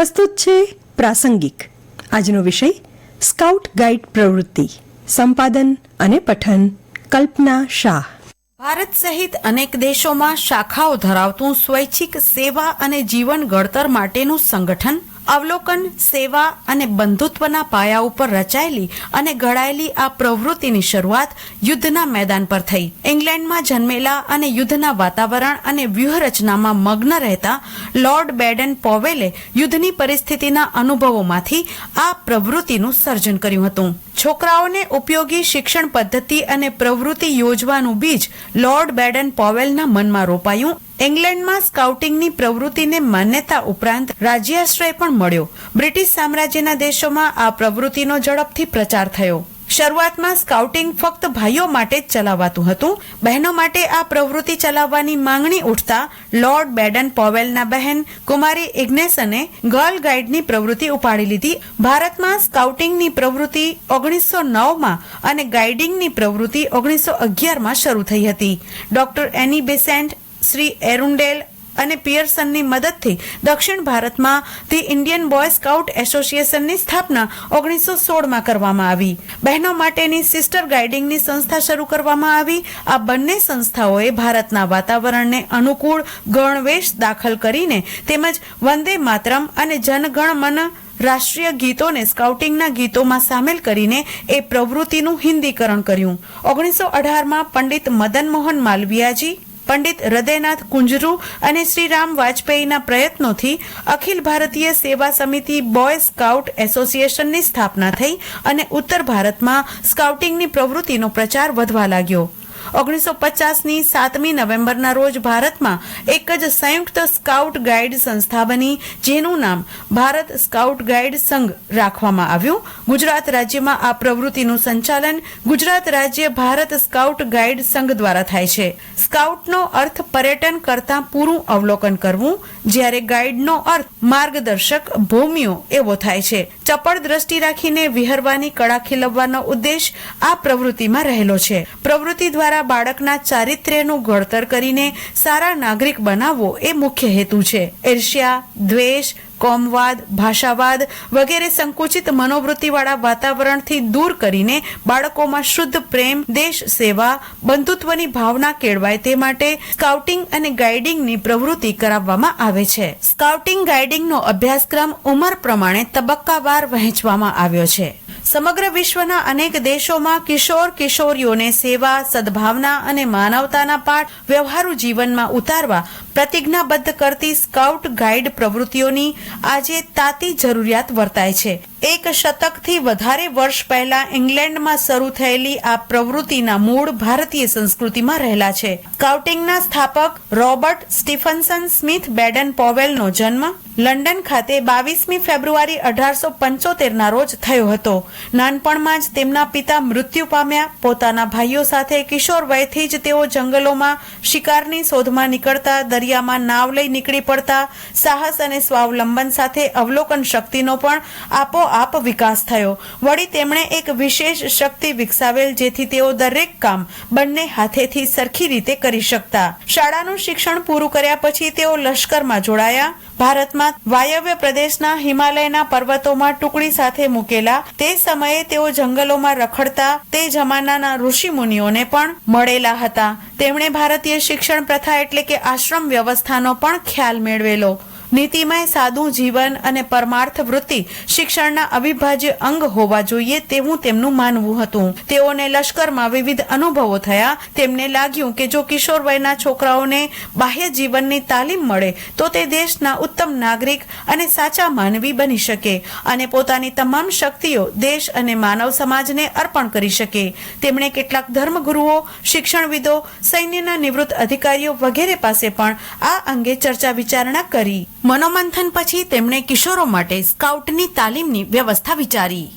પ્રસ્તુત છે પ્રાસંગિક. આજનો વિષય, સ્કાઉટ ગાઈડ પ્રવૃત્તિ, સંપાદન અને પઠન, કલ્પના શાહ. ભારત સહિત અનેક દેશોમાં શાખાઓ ધરાવતું સ્વૈચ્છિક સેવા અને જીવન ઘડતર માટેનું સંગઠન અવલોકન, સેવા અને બંધુત્વના પાયા ઉપર રચાયેલી અને ઘડાયેલી આ પ્રવૃત્તિની શરૂઆત યુદ્ધના મેદાન પર થઈ. ઇંગ્લેન્ડમાં જન્મેલા અને યુદ્ધના વાતાવરણ અને વ્યૂહરચનામાં મગ્ન રહેતા લોર્ડ બેડન પોવેલે યુદ્ધની પરિસ્થિતિના અનુભવોમાંથી આ પ્રવૃત્તિનું સર્જન કર્યું હતું. છોકરાઓને ઉપયોગી શિક્ષણ પદ્ધતિ અને પ્રવૃત્તિ યોજવાનું બીજ લોર્ડ બેડન પોવેલના મનમાં રોપાયું ઇંગ્લેન્ડમાં સ્કાઉટિંગની પ્રવૃત્તિને માન્યતા ઉપરાંત રાજ્યાશ્રય પણ મળ્યો. બ્રિટિશ સામ્રાજ્યના દેશોમાં આ પ્રવૃત્તિનો ઝડપથી પ્રચાર થયો. શરૂઆતમાં સ્કાઉટિંગ ફક્ત ભાઈઓ માટે જ ચલાવાતું હતું. બહેનો માટે આ પ્રવૃત્તિ ચલાવવાની માંગણી ઉઠતા લોર્ડ બેડન પોવેલના બહેન કુમારી ઇગ્નેસને ગર્લ ગાઈડની પ્રવૃત્તિ ઉપાડી લીધી. ભારતમાં સ્કાઉટિંગની પ્રવૃત્તિ ઓગણીસો નવમાં અને ગાઈડિંગની પ્રવૃત્તિ ઓગણીસો અગિયારમાં શરૂ થઈ હતી. ડોક્ટર એની બેસેન્ટ શ્રી એરુન્ડેલ અને પિયર્સનની મદદથી દક્ષિણ ભારતમાં ધી ઇન્ડિયન બોય સ્કાઉટ એસોસિએશનની સ્થાપના ઓગણીસો સોળમાં કરવામાં આવી. બહેનો માટેની સિસ્ટર ગાઈડિંગની સંસ્થા શરૂ કરવામાં આવી. આ બંને સંસ્થાઓએ ભારતના વાતાવરણને અનુકૂળ ગણવેશ દાખલ કરીને તેમજ વંદે માતરમ અને જનગણ મન રાષ્ટ્રીય ગીતોને સ્કાઉટિંગના ગીતોમાં સામેલ કરીને એ પ્રવૃત્તિનું હિન્દીકરણ કર્યું. ઓગણીસો અઢારમાં પંડિત મદન મોહન માલવિયાજી પંડિત હૃદયનાથ કુંજરુ અને શ્રી રામ વાજપેયીના પ્રયત્નોથી અખિલ ભારતીય સેવા સમિતિ બોય સ્કાઉટ એસોસિએશનની સ્થાપના થઈ અને ઉત્તર ભારતમાં સ્કાઉટિંગની પ્રવૃત્તિનો પ્રચાર વધવા લાગ્યો. ઓગણીસો પચાસની સાતમી નવેમ્બરના રોજ ભારતમાં એક જ સંયુક્ત સ્કાઉટ ગાઈડ સંસ્થા બની, જેનું નામ ભારત સ્કાઉટ ગાઈડ સંઘ રાખવામાં આવ્યું. ગુજરાત રાજ્યમાં આ પ્રવૃત્તિનું સંચાલન ગુજરાત રાજ્ય ભારત સ્કાઉટ ગાઈડ સંઘ દ્વારા થાય છે. સ્કાઉટનો અર્થ પર્યટન કરતાં પૂરું અવલોકન કરવું, જ્યારે ગાઈડનો અર્થ માર્ગદર્શક ભૂમિઓ એવો થાય છે. ચપળ દ્રષ્ટિ રાખીને વિહરવાની, કળા ખીલવવાનો ઉદ્દેશ આ પ્રવૃત્તિમાં રહેલો છે. પ્રવૃત્તિ દ્વારા બાળકના ચારિત્ર્યનું ઘડતર કરીને સારા નાગરિક બનાવવો એ મુખ્ય હેતુ છે. ઈર્ષ્યા, દ્વેષ કોમવાદ, ભાષાવાદ વગેરે સંકુચિત મનોવૃત્તિવાળા વાતાવરણથી દૂર કરીને બાળકોમાં શુદ્ધ પ્રેમ, દેશ સેવા, બંધુત્વની ભાવના કેળવાય તે માટે સ્કાઉટિંગ અને ગાઈડિંગની પ્રવૃત્તિ કરાવવામાં આવે છે. સ્કાઉટિંગ ગાઈડિંગનો અભ્યાસક્રમ ઉંમર પ્રમાણે તબક્કાવાર વહેંચવામાં આવ્યો છે. સમગ્ર વિશ્વના અનેક દેશોમાં કિશોર કિશોરીઓને સેવા, સદભાવના અને માનવતાના પાઠ, વ્યવહારુ જીવનમાં ઉતારવા પ્રતિજ્ઞાબદ્ધ કરતી સ્કાઉટ ગાઈડ પ્રવૃત્તિઓની આજે તાતી જરૂરિયાત વર્તાય છે. એક શતકથી વધારે વર્ષ પહેલા ઇંગ્લેન્ડમાં શરૂ થયેલી આ પ્રવૃત્તિના મૂળ ભારતીય સંસ્કૃતિમાં રહેલા છે. સ્કાઉટિંગના સ્થાપક રોબર્ટ સ્ટીફન્સન સ્મિથ બેડન પોવેલનો જન્મ લંડન ખાતે બાવીસમી ફેબ્રુઆરી અઢારસો પંચોતેરના રોજ થયો હતો. નાનપણમાં જ તેમના પિતા મૃત્યુ પામ્યા. પોતાના ભાઈઓ સાથે કિશોર વયથી જ તેઓ જંગલોમાં શિકારની શોધમાં નીકળતા, દરિયામાં નાવ લઈ નીકળી પડતા, સાહસ અને સ્વાવલંબન સાથે અવલોકન શક્તિનો પણ આપોઆપ વિકાસ થયો. વળી તેમણે એક વિશેષ શક્તિ વિકસાવેલ જેથી તેઓ દરેક કામ બંને હાથેથી સરખી રીતે કરી શકતા. શાળાનું શિક્ષણ પૂરું કર્યા પછી તેઓ લશ્કરમાં જોડાયા. ભારતમાં વાયવ્ય પ્રદેશના હિમાલયના પર્વતોમાં ટુકડી સાથે મૂકેલા તે સમયે તેઓ જંગલોમાં રખડતા તે જમાનાના ઋષિ મુનિઓને પણ મળેલા હતા. તેમણે ભારતીય શિક્ષણ પ્રથા એટલે કે આશ્રમ વ્યવસ્થાનો પણ ખ્યાલ મેળવેલો. નીતિમય સાદું જીવન અને પરમાર્થ વૃત્તિ શિક્ષણના અવિભાજ્ય અંગ હોવા જોઈએ તેવું તેમનું માનવું હતું. તેઓને લશ્કરમાં વિવિધ અનુભવો થયા. તેમને લાગ્યું કે જો કિશોર વયના છોકરાઓને બાહ્ય જીવનની તાલીમ મળે, તો તે દેશના ઉત્તમ નાગરિક અને સાચા માનવી બની શકે અને પોતાની તમામ શક્તિઓ દેશ અને માનવ સમાજને અર્પણ કરી શકે. તેમણે કેટલાક ધર્મગુરુઓ, શિક્ષણવિદો, સૈન્યના નિવૃત્ત અધિકારીઓ વગેરે પાસે પણ આ અંગે ચર્ચા વિચારણા કરી. મનોમંથન પછી તેમણે કિશોરો માટે સ્કાઉટની તાલીમની વ્યવસ્થા વિચારી.